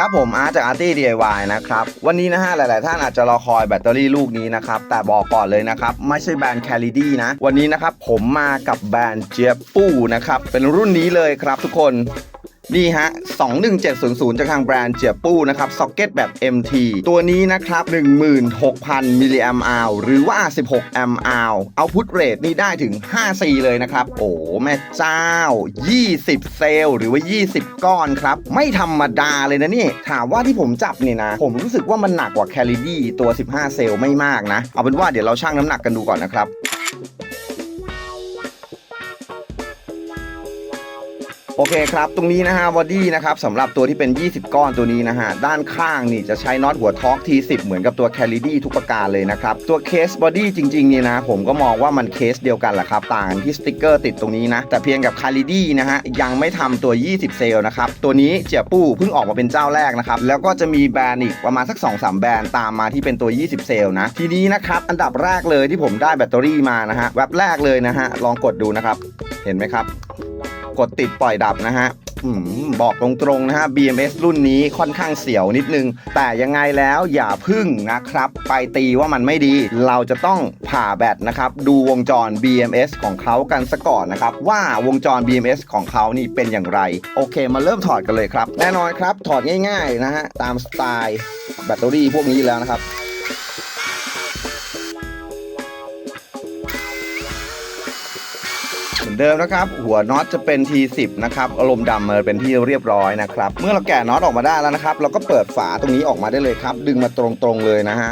ครับผมอาร์จาก Arty DIY นะครับ วันนี้นะฮะหลาย ๆ ท่านอาจจะรอคอยแบตเตอรี่ลูกนี้นะครับ แต่บอกก่อนเลยนะครับ ไม่ใช่แบรนด์แคลิดี้นะ วันนี้นะครับผมมากับแบรนด์เจียปูนะครับ เป็นรุ่นนี้เลยครับทุกคน นี่ฮะ 21700 จากทางแบรนด์เจียปูนะครับซ็อกเก็ตแบบ MT ตัวนี้นะครับ 16,000 มิลลิแอมอาวหรือว่า 16 แอมอาวเอาพุทเรทนี่ได้ถึง 5C เลยนะครับ โอ้แม่เจ้า 20 เซลล์หรือว่า 20 ก้อนครับ ไม่ธรรมดาเลยนะนี่ ถามว่าที่ผมจับเนี่ยนะ ผมรู้สึกว่ามันหนักกว่าแคลิดี้ตัว 15 เซลล์ไม่มากนะ เอาเป็นว่าเดี๋ยวเราชั่งน้ำหนักกันดูก่อนนะครับ โอเคครับ ตรงนี้นะฮะบอดี้นะครับสำหรับตัวที่เป็น 20 ก้อนตัวนี้นะฮะ ด้านข้างนี่จะใช้น็อตหัวท็อร์ก T10 เหมือนกับตัวแคลิดี้ทุกประการเลยนะครับ ตัวเคสบอดี้จริงๆนี่นะ ผมก็มองว่ามันเคสเดียวกันแหละครับ ต่างที่สติกเกอร์ติดตรงนี้นะ แต่เพียงกับแคลิดี้นะฮะ ยังไม่ทำตัว 20 เซลล์นะครับ ตัวนี้เจียปู้เพิ่งออกมาเป็นเจ้าแรกนะครับ แล้วก็จะมีแบรนด์อีกประมาณสัก 2-3 แบรนด์ตามมาที่เป็นตัว 20 เซลล์นะ ทีนี้นะครับอันดับแรกเลยที่ผมได้แบตเตอรี่มานะฮะแว็บแรกเลยนะฮะลองกดดูนะครับเห็นไหมครับ กดติดปล่อยดับนะฮะบอกตรงๆนะฮะ BMS รุ่นนี้ค่อนข้างเสียวนิดนึง แต่ยังไงแล้วอย่าพึ่งนะครับ ไปตีว่ามันไม่ดี เราจะต้องผ่าแบตนะครับ ดูวงจร BMS ของเขากันซะก่อนนะครับ ว่าวงจร BMS ของเขานี่เป็นอย่างไร โอเค มาเริ่มถอดกันเลยครับ แน่นอนครับ ถอดง่ายๆนะฮะ ตามสไตล์แบตเตอรี่พวกนี้แล้วนะครับ เหมือนเดิมนะครับ หัวน็อตจะเป็น T10 นะครับอารมณ์ดำมาเป็นที่เรียบร้อยนะครับ เมื่อเราแกะน็อตออกมาได้แล้วนะครับ เราก็เปิดฝาตรงนี้ออกมาได้เลยครับ ดึงมาตรงๆเลยนะฮะ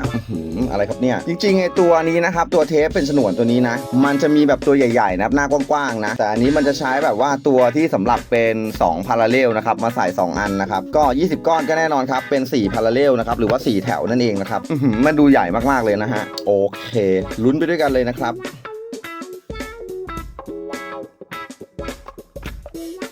อะไรครับเนี่ย จริงๆไอตัวนี้นะครับ ตัวเทปเป็นฉนวนตัวนี้นะ มันจะมีแบบตัวใหญ่ๆนะครับหน้ากว้างๆนะ แต่อันนี้มันจะใช้แบบว่าตัวที่สำหรับเป็น2พาราเลลนะครับ มาใส่ 2 อันนะครับ ก็ 20 ก้อนก็แน่นอนครับ เป็น4พาราเลลนะครับ หรือว่า 4 แถวนั่นเองนะครับมันดูใหญ่มากๆเลยนะฮะ โอเค ลุ้นไปด้วยกันเลยนะครับ Yeah.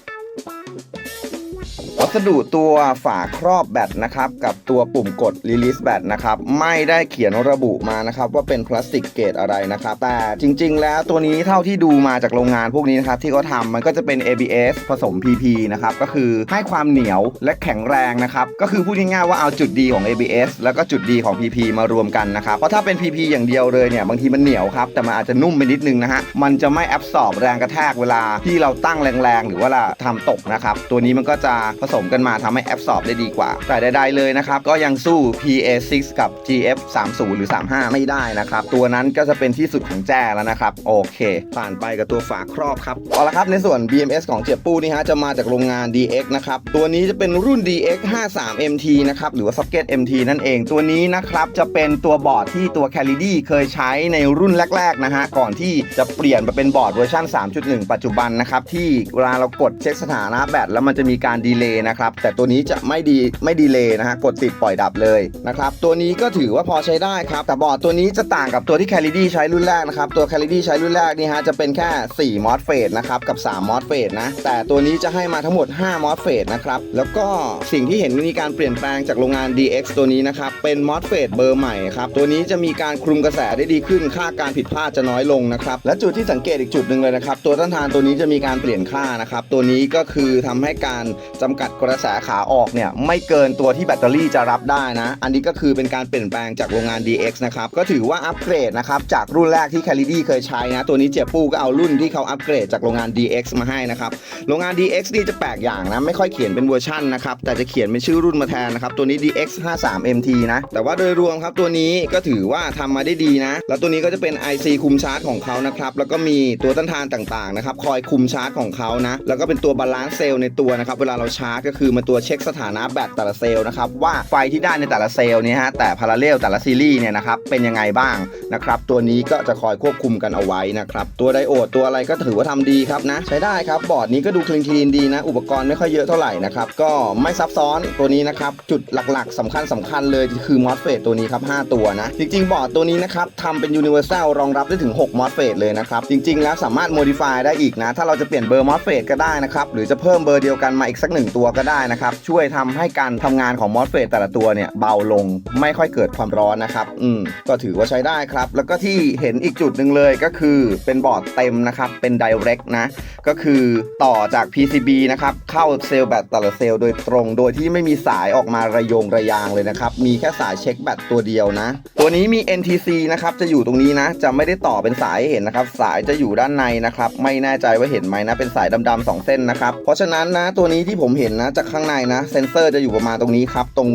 วัสดุตัวฝาครอบแบตนะครับ กับตัวปุ่มกด release แบตนะครับ ไม่ได้เขียนระบุมานะครับ ว่าเป็นพลาสติกเกรดอะไรนะครับ แต่จริง ๆ แล้วตัวนี้เท่าที่ดูมาจากโรงงานพวกนี้นะครับ ที่เขาทำมันก็จะเป็น ABS ผสม PP นะครับ ก็คือให้ความเหนียวและแข็งแรงนะครับ ก็คือพูดง่ายๆว่าเอาจุดดีของ ABS แล้วก็จุดดีของ PP มารวมกันนะครับ เพราะถ้าเป็น PP อย่างเดียวเลยเนี่ยบางทีมันเหนียวครับแต่มันอาจจะนุ่มไปนิดนึงนะฮะมันจะไม่แอบสอบแรงกระแทกเวลาที่เราตั้งแรงๆหรือว่าเราทำตกนะครับตัวนี้มันก็จะผสมกันมาทำให้แอบสอบได้ดีกว่า แต่ใดๆเลยนะครับ ก็ยังสู้ PA6 กับ GF 30 หรือ 35 ไม่ได้นะครับ ตัวนั้นก็จะเป็นที่สุดของแจ้แล้วนะครับ โอเค ผ่านไปกับตัวฝาครอบครับเอาละครับในส่วน BMS ของเจียบปูนี่ฮะจะมาจากโรงงาน DX นะครับ ตัวนี้จะเป็นรุ่น DX 53 MT นะครับ หรือว่า Socket MT นั่นเอง ตัวนี้นะครับจะเป็นตัวบอร์ดที่ตัว c a l i d y เคยใช้ในรุ่นแรกๆนะฮะก่อนที่จะเปลี่ยนมาเป็นบอร์ดเวอร์ชัน3.1 ปัจจุบันนะครับที่เวลาเรากดเช็คสถานะแบตแล้วมันจะมีการดีเลย์นะครับ แต่ตัวนี้จะไม่ดีไม่ดีเลย์นะฮะกดติดปล่อยดับเลยนะครับตัวนี้ก็ถือว่าพอใช้ได้ครับแต่บอร์ดตัวนี้จะต่างกับตัวที่ c a l i d y ใช้รุ่นแรกนะครับตัว c a l i d y ใช้รุ่นแรกนี่ฮะจะเป็นแค่4มอสเฟสนะครับกับ3มอสเฟสนะแต่ตัวนี้จะให้มาทั้งหมด5มอสเฟสนะครับแล้วก็สิ่งที่เห็นมีการเปลี่ยนแปลงจากโรงงาน DX ตัวนี้นะครับเป็นมอสเฟสเบอร์ใหม่ครับตัวนี้จะมีการคลุมกระแสได้ดีขึ้นค่าการผิดพลาดจะน้อยลงนะครับและจุดที่สังเกตอีกจุดหนึ่งเลยนะครับตัวต้านทานตัวนี้จะมีการเปลี่ยนค่านะครับตัวนี้ก็คือทำให้การจำกัดกระแสขาออกเนี่ยไม่เกินตัวที่แบตเตอรี่จะรับได้นะ อันนี้ก็คือเป็นการเปลี่ยนแปลงจากโรงงาน DX นะครับ ก็ถือว่าอัปเกรดนะครับจากรุ่นแรกที่ c a l i d y เคยใช้นะ ตัวนี้เจียปูก็เอารุ่นที่เขาอัปเกรดจากโรงงาน DX มาให้นะครับ โรงงาน DX นี่จะแปลกอย่างนะ ไม่ค่อยเขียนเป็นเวอร์ชันนะครับ แต่จะเขียนเป็นชื่อรุ่นมาแทนนะครับ ตัวนี้ DX 53 MT นะ แต่ว่าโดยรวมครับตัวนี้ก็ถือว่าทำมาได้ดีนะ แล้วตัวนี้ก็จะเป็น IC คุมชาร์จของเขานะครับ แล้วก็มีตัวต้านทานต่างๆนะครับ คอยคุมชาร์จของเขานะ แล้วก็เป็นตัวบาลานซ์เซลล์ในตัวนะครับ เวลาเราชาร์จก็คือมาตัวเช็คสถานะแบตแต่ละเซลล์นะครับว่าไฟที่ได้ในแต่ละเซลล์เนี่ยฮะแต่พาราเลลแต่ละซีรีส์เนี่ยนะครับเป็นยังไงบ้างนะครับตัวนี้ก็จะคอยควบคุมกันเอาไว้นะครับตัวไดโอดตัวอะไรก็ถือว่าทำดีครับนะใช้ได้ครับบอร์ดนี้ก็ดูคลีนคลีนดีนะ อุปกรณ์ไม่ค่อยเยอะเท่าไหร่นะครับก็ไม่ซับซ้อนตัวนี้นะครับจุดหลักๆสำคัญสำคัญเลยคือมอสเฟตตัวนี้ครับ5ตัวนะจริงๆ บอร์ดตัวนี้นะครับทำเป็น Universal รองรับได้ถึง6มอสเฟตเลยนะครับจริง ๆ แล้วสามารถ modify ได้อีกนะถ้าเราจะเปลี่ยนเบอร์มอสเฟตก็ได้นะครับหรือจะเพิ่มเบอร์เดียวกันมาอีกสักหนึ่งตัวตัวก็ได้นะครับ ช่วยทำให้การทำงานของมอสเฟตแต่ละตัวเนี่ยเบาลงไม่ค่อยเกิดความร้อนนะครับ อืมก็ถือว่าใช้ได้ครับ แล้วก็ที่เห็นอีกจุดหนึ่งเลยก็คือเป็นบอร์ดเต็มนะครับ เป็น direct นะ ก็คือต่อจาก PCB นะครับเข้าเซลล์แบตแต่ละเซลล์โดยตรง โดยที่ไม่มีสายออกมาระยงระยางเลยนะครับ มีแค่สายเช็คแบตตัวเดียวนะ ตัวนี้มี NTC นะครับจะอยู่ตรงนี้นะ จะไม่ได้ต่อเป็นสายหเห็นนะครับ สายจะอยู่ด้านในนะครับ ไม่แน่ใจว่าเห็นไหมนะเป็นสายดำๆสองเส้นนะครับ เพราะฉะนั้นนะตัวนี้ที่ผมเห็นนะจากข้างในนะเซนเซอร์จะอยู่ประมาณตรงนี้ครับ ตรง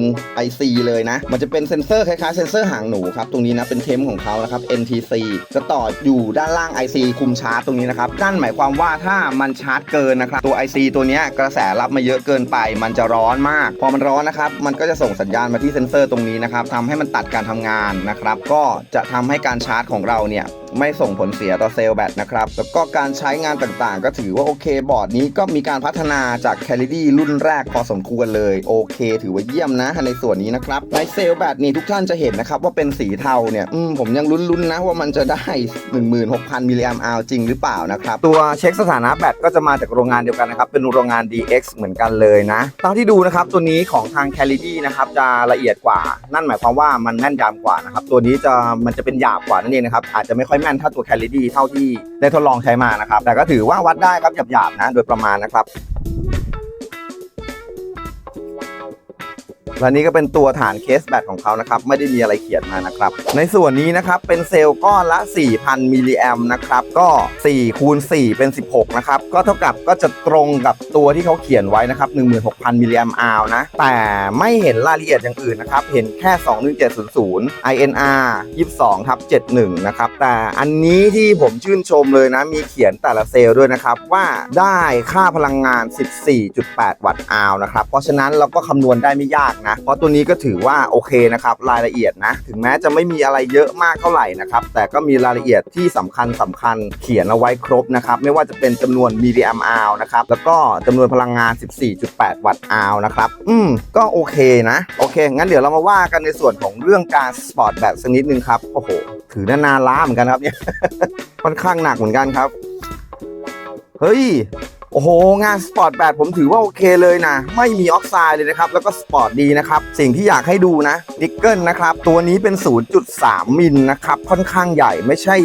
IC เลยนะ มันจะเป็นเซนเซอร์คล้ายๆเซนเซอร์หางหนูครับ ตรงนี้นะเป็นเทมของเขานะครับ NTC จะต่ออยู่ด้านล่าง IC คุมชาร์จตรงนี้นะครับนั่นหมายความว่าถ้ามันชาร์จเกินนะครับตัว IC ตัวนี้กระแสรับมาเยอะเกินไป มันจะร้อนมาก พอมันร้อนนะครับมันก็จะส่งสัญญาณมาที่เซนเซอร์ตรงนี้นะครับทำให้มันตัดการทำงานนะครับก็จะทำให้การชาร์จของเราเนี่ยไม่ส่งผลเสียต่อเซลล์แบตนะครับ แล้วก็การใช้งานต่างๆ ก็ถือว่าโอเคบอร์ดนี้ก็มีการพัฒนาจาก c a l i d y รุ่นแรกพอสมควรเลย โอเค ถือว่าเยี่ยมนะ ในส่วนนี้นะครับ ในเซลล์แบตนี่ทุกท่านจะเห็นนะครับ ว่าเป็นสีเทาเนี่ยมผมยังลุ้นๆนะว่ามันจะได้ 16,000 มิลลิแอมป์จริงหรือเปล่านะครับ ตัวเช็คสถานะแบตก็จะมาจากโรงงานเดียวกันนะครับ เป็นโรงงาน DX เหมือนกันเลยนะตามที่ดูนะครับตัวนี้ของทาง c a l i d y นะครับจะละเอียดกว่า นั่นหมายความว่ามันแม่นยำกว่านะครับตัวนี้จะมันจะเป็นหยาบกว่านั่นเองนะครับอาจจะไม่ค่อยแม่นเท่าตัวแคลิดีเท่าที่ได้ทดลองใช้มานะครับแต่ก็ถือว่าวัดได้ครับหยาบๆนะโดยประมาณนะครับ และนี่ก็เป็นตัวฐานเคสแบตของเขานะครับ ไม่ได้มีอะไรเขียนมานะครับ ในส่วนนี้นะครับ เป็นเซลล์ก้อนละ 4,000 มิลลิแอมนะครับ ก็4คูณ4เป็น 16 นะครับ ก็เท่ากับก็จะตรงกับตัวที่เขาเขียนไว้นะครับ 16,000 มิลลิแอมอาวนะ แต่ไม่เห็นรายละเอียดอย่างอื่นนะครับ เห็นแค่ 21700 INR 22ทับ71 นะครับ แต่อันนี้ที่ผมชื่นชมเลยนะ มีเขียนแต่ละเซลล์ด้วยนะครับ ว่าได้ค่าพลังงาน 14.8 วัตต์อาวนะครับ เพราะฉะนั้นเราก็คำนวณได้ไม่ยากนะเพราะตัวนี้ก็ถือว่าโอเคนะครับรายละเอียดนะ ถึงแม้จะไม่มีอะไรเยอะมากเท่าไหร่นะครับ แต่ก็มีรายละเอียดที่สำคัญสำคัญเขียนเอาไว้ครบนะครับ ไม่ว่าจะเป็นจำนวนมิลลิแอมอาวนะครับ แล้วก็จำนวนพลังงาน 14.8 วัตต์อาวนะครับ อืม ก็โอเคนะ โอเค งั้นเดี๋ยวเรามาว่ากันในส่วนของเรื่องการสปอร์ตแบตสักนิดนึงครับ โอ้โห ถือนานๆล้าเหมือนกันครับเนี่ย ค่อนข้างหนักเหมือนกันครับ เฮ้ย โอ้โห งานสปอร์ตแบตผมถือว่าโอเคเลยนะ ไม่มีออกไซด์เลยนะครับ แล้วก็สปอร์ตดีนะครับ สิ่งที่อยากให้ดูนะนิกเกิลนะครับ ตัวนี้เป็น 0.3 มิลนะครับ ค่อนข้างใหญ่ไม่ใช่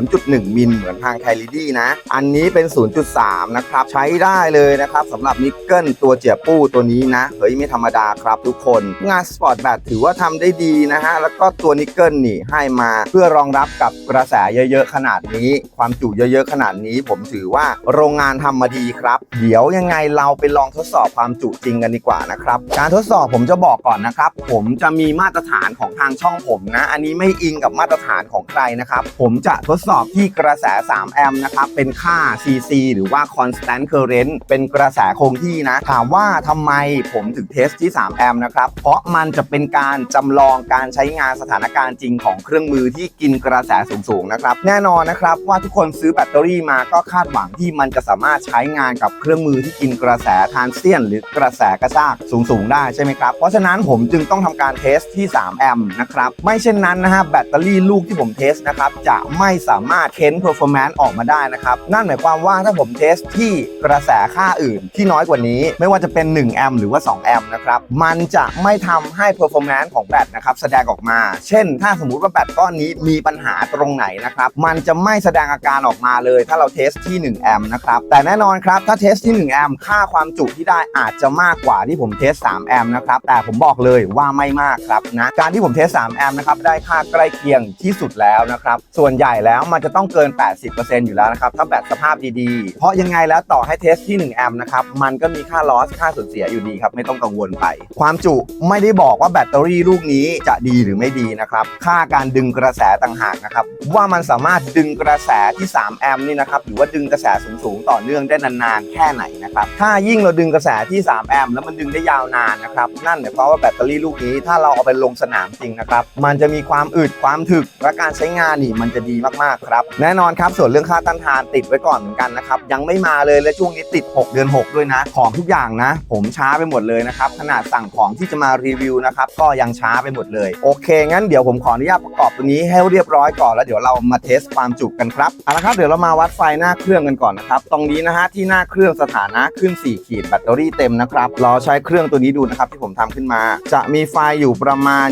0.1 มิลเหมือนทางไคลิดี้นะ อันนี้เป็น 0.3 นะครับ ใช้ได้เลยนะครับสำหรับนิกเกิลตัวเจียปู้ตัวนี้นะ เฮ้ย ไม่ธรรมดาครับทุกคน งานสปอร์ตแบตถือว่าทำได้ดีนะฮะ แล้วก็ตัวนิกเกิลนี่ให้มาเพื่อรองรับกับกระแสเยอะๆ ขนาดนี้ ความจุเยอะๆ ขนาดนี้ ผมถือว่าโรงงานทำมาดีครับ เดี๋ยวยังไงเราไปลองทดสอบความจุจริงกันดีกว่านะครับ การทดสอบผมจะบอกก่อนนะครับ ผมจะมีมาตรฐานของทางช่องผมนะ อันนี้ไม่อิงกับมาตรฐานของใครนะครับ ผมจะทดสอบที่กระแส 3 แอมป์นะครับ เป็นค่า CC หรือว่า constant current เป็นกระแสคงที่นะ ถามว่าทำไมผมถึงเทสที่ 3 แอมป์นะครับ เพราะมันจะเป็นการจำลองการใช้งานสถานการณ์จริงของเครื่องมือที่กินกระแสสูงๆนะครับ แน่นอนนะครับว่าทุกคนซื้อแบตเตอรี่มาก็คาดหวังที่มันจะสามารถใช้งานกับเครื่องมือที่กินกระแสทานเซียน หรือกระแสกระชากสูงๆได้ใช่ไหมครับ เพราะฉะนั้นผมจึงต้องทำการเทสที่ 3 แอมป์นะครับ ไม่เช่นนั้นนะฮะแบตเตอรี่ลูกที่ผมเทสนะครับจะไม่สามารถเค้น performance ออกมาได้นะครับ นั่นหมายความว่าถ้าผมเทสที่กระแสค่าอื่นที่น้อยกว่านี้ ไม่ว่าจะเป็น 1 แอมป์หรือว่า 2 แอมป์นะครับมันจะไม่ทำให้ performance ของแบตนะครับแสดงออกมา เช่น ถ้าสมมุติว่าแบตก้อนนี้มีปัญหาตรงไหนนะครับมันจะไม่แสดงอาการออกมาเลย ถ้าเราเทสที่ 1 แอมป์นะครับแต่แน่นอนครับ ถ้าเทสที่ 1 แอมป์ค่าความจุที่ได้อาจจะมากกว่าที่ผมเทส 3 แอมป์นะครับ แต่ผมบอกเลยว่าไม่มากครับนะ การที่ผมเทส 3 แอมป์นะครับ ได้ค่าใกล้เคียงที่สุดแล้วนะครับ ส่วนใหญ่แล้วมันจะต้องเกิน 80%อยู่แล้วนะครับ ถ้าแบตสภาพดีๆ เพราะยังไงแล้วต่อให้เทสที่ 1 แอมป์นะครับ มันก็มีค่าลอส ค่าสูญเสียอยู่ดีครับ ไม่ต้องกังวลไป ความจุไม่ได้บอกว่าแบตเตอรี่ลูกนี้จะดีหรือไม่ดีนะครับ ค่าการดึงกระแสต่างหากนะครับ ว่ามันสามารถดึงกระแสที่ 3 แอมป์นี่นะครับ หรือว่าดึงกระแสสูงๆต่อเนื่องได้นานๆแค่ไหนนะครับ ถ้ายิ่งเราดึงกระแสที่ 3 แอมป์แล้วมันดึงได้ยาวนานนะครับ นั่นหมายความว่าแบตเตอรี่ลูกนี้ถ้าเราเอาไปลงสนามจริงนะครับ มันจะมีความอึดความถึกและการใช้งานนี่มันจะดีมากๆครับ แน่นอนครับส่วนเรื่องค่าต้านทานติดไว้ก่อนเหมือนกันนะครับ ยังไม่มาเลยและช่วงนี้ติด 6 เดือน 6 ด้วยนะ ของทุกอย่างนะ ผมช้าไปหมดเลยนะครับขนาดสั่งของที่จะมารีวิวนะครับก็ยังช้าไปหมดเลยโอเค งั้นเดี๋ยวผมขออนุญาตประกอบตัวนี้ให้เรียบร้อยก่อนแล้วเดี๋ยวเรามาเทสความจุกันครับเอาละครับเดี๋ยวเรามาวัดไฟหน้าเครื่องกันก่อนนะครับตรงนี้นะฮะที่หน้าเครื่องสถานะขึ้น 4 ขีดแบตเตอรี่เต็มนะครับรอใช้เครื่องตัวนี้ดูนะครับที่ผมทำขึ้นมา จะมีไฟอยู่ประมาณ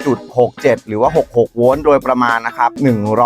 20.67 หรือว่า 66 โวลต์โดยประมาณนะครับ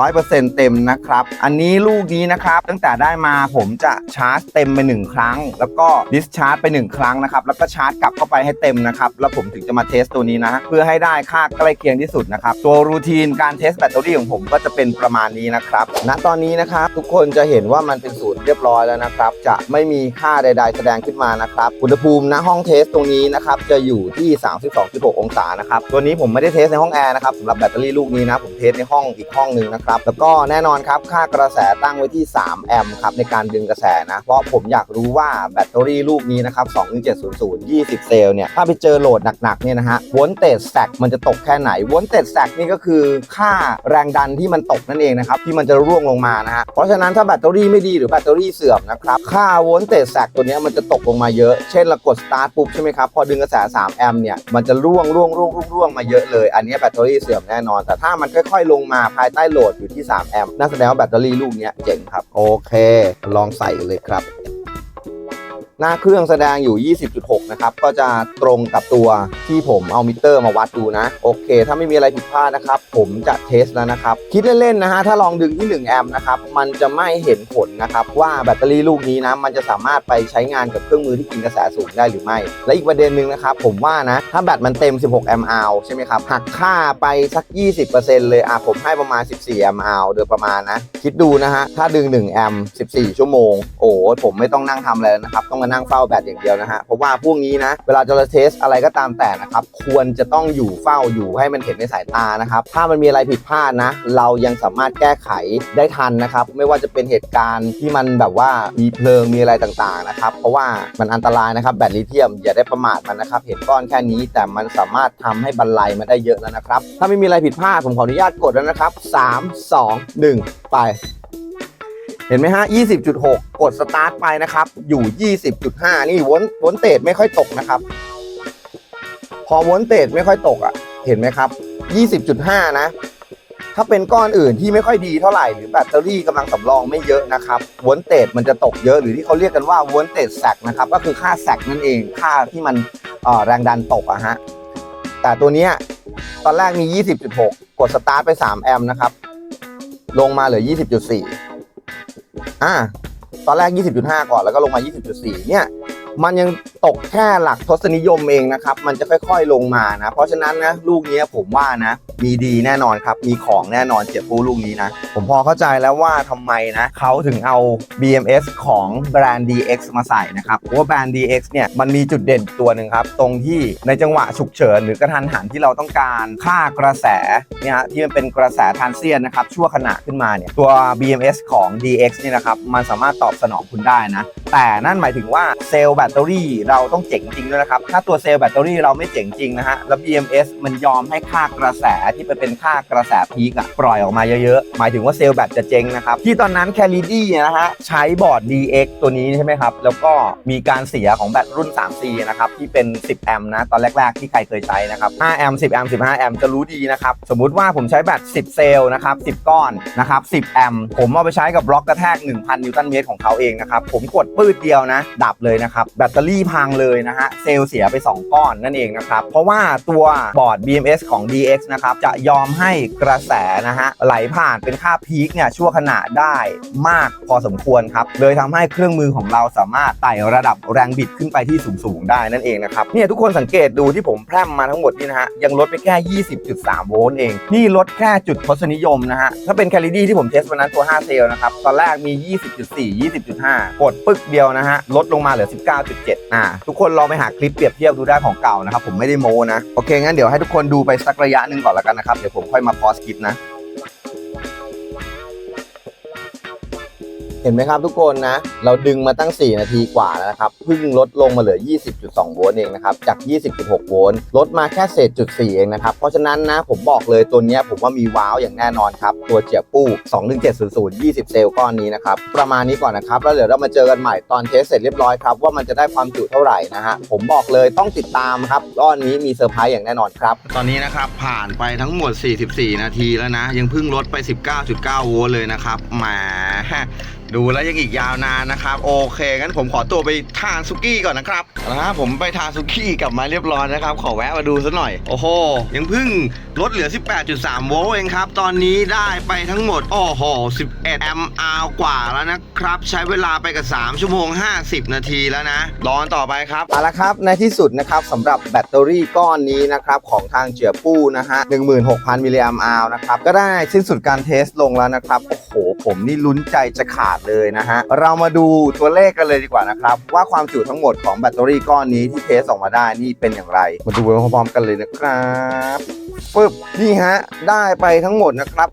100%เต็มนะครับ อันนี้ลูกนี้นะครับ ตั้งแต่ได้มาผมจะชาร์จเต็มไป 1 ครั้ง แล้วก็ดิสชาร์จไป 1 ครั้งนะครับ แล้วก็ชาร์จกลับเข้าไปให้เต็มนะครับ แล้วผมถึงจะมาเทสตัวนี้นะฮะเพื่อให้ได้ค่าใกล้เคียงที่สุดนะครับ ตัวรูทีนการเทสแบตเตอรี่ของผมก็จะเป็นประมาณนี้นะครับ ณ ตอนนี้นะครับทุกคนจะเห็นว่ามันเป็นศูนย์เรียบร้อยแล้วนะครับจะไม่มีค่าใด ๆ แสดงขึ้นมานะครับอุณหภูมิณห้องเทสตรงนี้นะครับจะอยู่ที่ 32.6 องศานะครับตัวนี้ผมไม่ได้เทสในห้องแอร์นะครับสำหรับแบตเตอรี่ลูกนี้นะผมเทสในห้องอีกห้องหนึ่งนะครับแล้วก็แน่นอนครับค่ากระแสตั้งไว้ที่ 3 แอมป์ครับในการดึงกระแสนะเพราะผมอยากรู้ว่าแบตเตอรี่ลูกนี้นะครับ2.700 20 เซลล์เนี่ยถ้าไปเจอโหลดหนักๆเนี่ยนะฮะโวลเตจแซกมันจะตกแค่ไหนโวลเตจแซกนี่ก็คือค่าแรงดันที่มันตกนั่นเองนะครับที่มันจะร่วงลงมานะฮะเพราะฉะนั้นถ้าแบตเตอรี่ไม่ดีหรือแบตเตอรี่เสื่อมนะครับค่าโวลเตจแสกตัวนี้มันจะตกลงมาเยอะ เช่นเรากดสตาร์ทปุ๊บใช่ไหมครับพอดึงกระแส 3 แอมป์เนี่ยมันจะร่วงร่วงร่วงร่วงร่วงมาเยอะเลย อันนี้แบตเตอรี่เสื่อมแน่นอน แต่ถ้ามันค่อยๆ ลงมาภายใต้โหลดอยู่ที่ 3 แอมป์น่าแสดงว่าแบตเตอรี่ลูกเนี้ยเจ๋งครับ โอเค ลองใส่เลยครับ หน้าเครื่องแสดงอยู่ 20.6 นะครับ ก็จะตรงกับตัวที่ผมเอามิเตอร์มาวัดดูนะ โอเค ถ้าไม่มีอะไรผิดพลาดนะครับ ผมจะเทสแล้วนะครับ คิดเล่น ๆ นะฮะ ถ้าลองดึงที่ 1 แอมป์นะครับ มันจะไม่เห็นผลนะครับ ว่าแบตเตอรี่ลูกนี้นะ มันจะสามารถไปใช้งานกับเครื่องมือที่กินกระแสสูงได้หรือไม่ และอีกประเด็นหนึ่งนะครับ ผมว่านะ ถ้าแบตมันเต็ม 16 แอมป์อาใช่ไหมครับ หักค่าไปสัก 20%เลยอะผมให้ประมาณ 14 แอมป์อาวโดยประมาณนะ คิดดูนะฮะ ถ้าดึง 1 แอมป์ 14 ชั่วโมง โอ้ผมไม่ต้องนั่งทำอะไรแล้วนะครับ ต้องมานั่งเฝ้าแบตอย่างเดียวนะฮะเพราะว่าพวกนี้นะ เวลาจะเทสอะไรก็ตามแต่นะครับ ควรจะต้องอยู่เฝ้าอยู่ให้มันเห็นในสายตานะครับ ถ้ามันมีอะไรผิดพลาดนะ เรายังสามารถแก้ไขได้ทันนะครับ ไม่ว่าจะเป็นเหตุการณ์ที่มันแบบว่ามีเพลิงมีอะไรต่างๆนะครับ เพราะว่ามันอันตรายนะครับแบตลิเธียมอย่าได้ประมาทมันนะครับ เห็นก้อนแค่นี้แต่มันสามารถทำให้บรรลัยมาได้เยอะแล้วนะครับ ถ้าไม่มีอะไรผิดพลาดผมขออนุญาตกดแล้วนะครับ 3 2 1 ไป เห็นไหมฮะ 20.6 กดสตาร์ทไปนะครับ อยู่ 20.5 นี่วนวนเตจไม่ค่อยตกนะครับ พอวนเตจไม่ค่อยตกอะ เห็นไหมครับ 20.5 นะ ถ้าเป็นก้อนอื่นที่ไม่ค่อยดีเท่าไหร่ หรือแบตเตอรี่กำลังสำรองไม่เยอะนะครับวนเตจมันจะตกเยอะ หรือที่เขาเรียกกันว่าวนเตจแซกนะครับ ก็คือค่าแซกนั่นเอง ค่าที่มันแรงดันตกอะฮะ แต่ตัวนี้ตอนแรกมี 20.6 กดสตาร์ทไป 3 แอมป์นะครับ ลงมาเหลือ 20.4 อ่าตอนแรก 20.5 ก่อนแล้วก็ลงมา 20.4 เนี่ย มันยังตกแค่หลักทศนิยมเองนะครับ มันจะค่อยๆลงมานะ เพราะฉะนั้นนะลูกนี้ผมว่านะ มีดีแน่นอนครับ มีของแน่นอนเจ็บปูลูกนี้นะ ผมพอเข้าใจแล้วว่าทำไมนะเขาถึงเอา BMS ของแบรนด์ DX มาใส่นะครับเพราะว่าแบรนด์ DX เนี่ยมันมีจุดเด่นตัวหนึ่งครับ ตรงที่ในจังหวะฉุกเฉินหรือกระทันหันที่เราต้องการค่ากระแสเนี่ยฮะที่มันเป็นกระแสทานเซียนนะครับชั่วขณะขึ้นมาเนี่ยตัว BMS ของ DX เนี่ยนะครับมันสามารถตอบสนองคุณได้นะ แต่นั่นหมายถึงว่าเซลล์แบตเตอรี่เราต้องเจ๋งจริงด้วยนะครับ ถ้าตัวเซลล์แบตเตอรี่เราไม่เจ๋งจริงนะฮะ แล้ว BMS มันยอมให้ค่ากระแสที่ไปเป็นค่ากระแสพีกอะปล่อยออกมาเยอะๆ หมายถึงว่าเซลล์แบตจะเจ๊งนะครับ ที่ตอนนั้นแคลิดี้นะฮะใช้บอร์ด DX ตัวนี้ใช่ไหมครับ แล้วก็มีการเสียของแบตรุ่น 3C นะครับที่เป็น 10 แอมป์นะ ตอนแรกๆ ที่ใครเคยใช้นะครับ 5 แอมป์ 10 แอมป์ 15 แอมป์จะรู้ดีนะครับ สมมุติว่าผมใช้แบต 10 เซลล์นะครับ 10 ก้อนนะครับ 10 แอมป์ ผมเอาไปใช้กับบล็อกกระแทก 1,000 นิวตันเมตรของเขาเองนะครับ ผมกดปืดเดียวนะ ดับเลยนะครับ แบตเตอรี่พังเลยนะฮะเซลล์เสียไป 2 ก้อนนั่นเองนะครับ เพราะว่าตัวบอร์ด BMS ของ DX นะครับจะยอมให้กระแสนะฮะไหลผ่านเป็นค่าพีคเนี่ยชั่วขณะได้มากพอสมควรครับเลยทำให้เครื่องมือของเราสามารถไต่ระดับแรงบิดขึ้นไปที่สูงๆได้นั่นเองนะครับเนี่ยทุกคนสังเกตดูที่ผมแพร่มมาทั้งหมดนี่นะฮะยังลดไปแค่ 20.3 โวลต์เอง นี่ลดแค่จุดทศนิยมนะฮะถ้าเป็นแคลิดี้ที่ผมเทสวันนั้นตัว 5 เซลนะครับตอนแรกมี 20.4 20.5 กดปึ๊กเดียวนะฮะลดลงมาเหลือ 19.7 อ่าทุกคนลองไปหาคลิปเปรียบเทียบดูได้ของเก่านะครับผมไม่ได้โม้นะโอเคงั้นเดี๋ยวให้ทุกคนดูไปสักระยะหนึ่งก่อนแล้วกันนะครับเดี๋ยวผมค่อยมาพอสคลิปนะ เห็นไหมครับทุกคนนะ เราดึงมาตั้ง 4 นาทีกว่าแล้วนะครับเพิ่งลดลงมาเหลือ 20.2 โวลต์เองนะครับ จาก 20.6 โวลต์ลดมาแค่เศษจุด4เองนะครับ เพราะฉะนั้นนะผมบอกเลยตัวนี้ผมว่ามีว้าวอย่างแน่นอนครับ ตัวเจียบปู้ 21700 20 เซลล์ก้อนนี้นะครับ ประมาณนี้ก่อนนะครับ แล้วเดี๋ยวเรามาเจอกันใหม่ตอนเทสเสร็จเรียบร้อยครับ ว่ามันจะได้ความจุเท่าไหร่นะฮะผมบอกเลยต้องติดตามครับก้อนนี้มีเซอร์ไพรส์อย่างแน่นอนครับ ตอนนี้นะครับผ่านไปทั้งหมด 44 นาทีแล้วนะ ยังเพิ่งลดไป 19.9 โวลต์เลยนะครับแหม ดูแล้วยังอีกยาวนานนะครับ โอเคงั้นผมขอตัวไปทานซุกี้ก่อนนะครับนะฮะผมไปทานซุกี้กลับมาเรียบร้อยนะครับ ขอแวะมาดูสักหน่อย โอ้โห ยังเพิ่งลดเหลือ 18.3 โวลต์เองครับ ตอนนี้ได้ไปทั้งหมด โอ้โห 11 แอมป์อาวกว่าแล้วนะครับ ใช้เวลาไปกับ 3 ชั่วโมง 50 นาทีแล้วนะรอนต่อไปครับเอาละครับ ในที่สุดนะครับสำหรับแบตเตอรี่ก้อนนี้นะครับของทางเจือปู้นะฮะ 16,000 มิลลิแอมป์อาวนะครับ ก็ได้สิ้นสุดการเทสลงแล้วนะครับ โอ้โห ผมนี่ลุ้นใจจะขาดเลยนะฮะ เรามาดูตัวเลขกันเลยดีกว่านะครับ ว่าความจุทั้งหมดของแบตเตอรี่ก้อนนี้ที่เทสออกมาได้นี่เป็นอย่างไร มาดูไปพร้อมๆกันเลยนะครับ ปึ๊บนี่ฮะ ได้ไปทั้งหมดนะครับ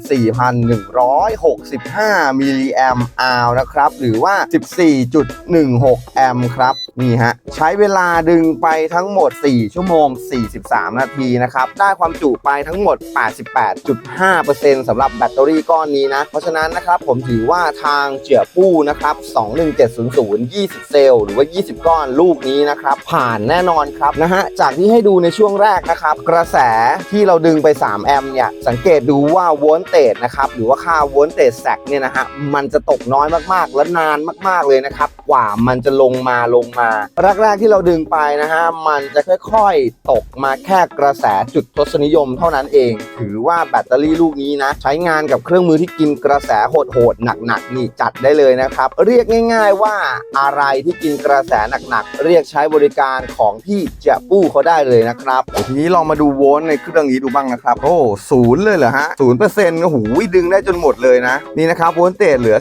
14,165 มิลลิแอมอาวนะครับ หรือว่า 14.16 แอมครับ นี่ฮะ ใช้เวลาดึงไปทั้งหมด 4 ชั่วโมง 43 นาทีนะครับ ได้ความจุไปทั้งหมด 88.5%สำหรับแบตเตอรี่ก้อนนี้นะ เพราะฉะนั้นนะครับ ผมถือว่าทางเจือปู้นะครับ 21700 20 เซลล์หรือว่า 20 ก้อนลูกนี้นะครับ ผ่านแน่นอนครับนะฮะ จากที่ให้ดูในช่วงแรกนะครับ กระแสที่เราดึงไป 3 แอมป์เนี่ย สังเกตดูว่าโวลต์เตจนะครับ หรือว่าค่าโวลต์เตจแสกเนี่ยนะฮะ มันจะตกน้อยมากๆ และนานมากๆเลยนะครับ ว่า มันจะลงมาลงมาแรกๆที่เราดึงไปนะฮะมันจะค่อยๆ ตกมาแค่กระแสจุดทศนิยมเท่านั้นเอง ถือว่าแบตเตอรี่ลูกนี้นะ ใช้งานกับเครื่องมือที่กินกระแสโหดๆหนักๆนี่จัดได้เลยนะครับ เรียกง่าย ๆว่าอะไรที่กินกระแสหนักๆเรียกใช้บริการของพี่เจะปู้เขาได้เลยนะครับทีนี้ลองมาดูโวลต์ในเครื่องนี้ดูบ้างนะครับ โอ้ศูนย์เลยเหรอฮะศูนย์เปอร์เซ็นต์โอ้โหดึงได้จนหมดเลยนะนี่นะครับโวลต์เตจเหลือ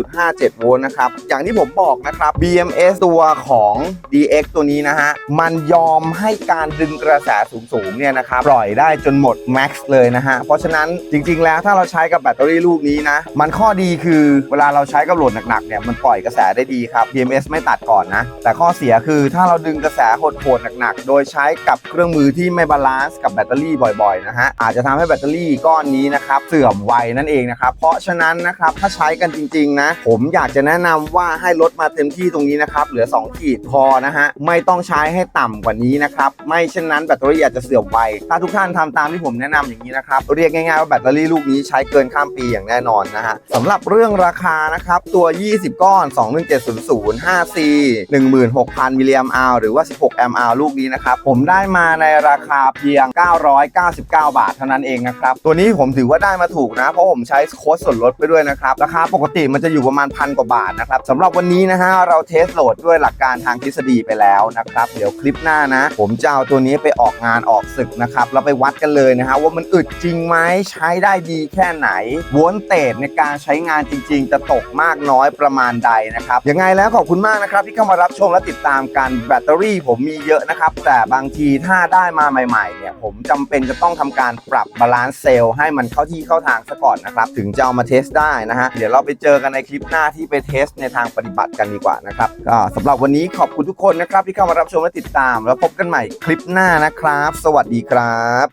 15.57 โวลต์นะครับอย่างที่ผมบอกนะครับ BMS ตัวของ DX ตัวนี้นะฮะ มันยอมให้การดึงกระแสสูงๆเนี่ยนะครับปล่อยได้จนหมด max เลยนะฮะ เพราะฉะนั้นจริงๆ แล้วถ้าเราใช้กับแบตเตอรี่ลูกนี้นะ มันข้อดีคือเวลาเราใช้กับโหลดหนักๆเนี่ยมันปล่อยกระแสได้ดีครับ BMS ไม่ตัดก่อนนะ แต่ข้อเสียคือถ้าเราดึงกระแสโหดๆหนักๆ โดยใช้กับเครื่องมือที่ไม่บาลานซ์กับแบตเตอรี่บ่อยๆนะฮะอาจจะทำให้แบตเตอรี่ก้อนนี้นะครับเสื่อมไวนั่นเองนะครับเพราะฉะนั้นนะครับถ้าใช้กันจริงๆนะผมอยากจะแนะนำว่าให้ลดมาเต็มที่ตรงนี้นะครับเหลือ 2 ขีดพอนะฮะไม่ต้องใช้ให้ต่ำกว่านี้นะครับไม่เช่นนั้นแบตเตอรี่อาจจะเสื่อมไวถ้าทุกท่านทำตามที่ผมแนะนำอย่างนี้นะครับเรียกง่ายๆว่าแบตเตอรี่ลูกนี้ใช้เกินข้ามปีอย่างแน่นอนนะฮะสำหรับเรื่องราคานะครับตัว 20 ก้อน 21700 5C 16,000มิลลิแอมป์อาวหรือว่า 16 แอมป์อาวลูกนี้นะครับผมได้มาในราคาเพียง 999 บาทเท่านั้นเองนะครับตัวนี้ผมถือว่าได้มาถูกนะเพราะผมใช้โค้ดส่วนลดไปด้วยนะครับราคาปกติมันจะอยู่ประมาณพันกว่าบาทนะครับสำหรับวันนี้นะฮะาเราเทสโหลดด้วยหลักการทางทฤษฎีไปแล้วนะครับ เดี๋ยวคลิปหน้านะ ผมจะเอาตัวนี้ไปออกงานออกศึกนะครับแล้วไปวัดกันเลยนะฮะว่ามันอึดจริงไหมใช้ได้ดีแค่ไหนวลต์เตจในการใช้งานจริง ๆ จะตกมากน้อยประมาณใดนะครับยังไงแล้วขอบคุณมากนะครับ ที่เข้ามารับชมและติดตามกันแบตเตอรี่ผมมีเยอะนะครับ แต่บางทีถ้าได้มาใหม่ๆเนี่ยผมจำเป็นจะต้องทำการปรับบาลานซ์เซลล์ให้มันเข้าที่เข้าทางซะก่อนนะครับถึงจะเอามาเทสได้นะฮะเดี๋ยวเราไปเจอกันในคลิปหน้าที่ไปเทสในทางปฏิบัติกันดีกว่านะครับก็สำหรับวันนี้ขอบคุณทุกคนนะครับที่เข้ามารับชมและติดตาม แล้วพบกันใหม่คลิปหน้านะครับ สวัสดีครับ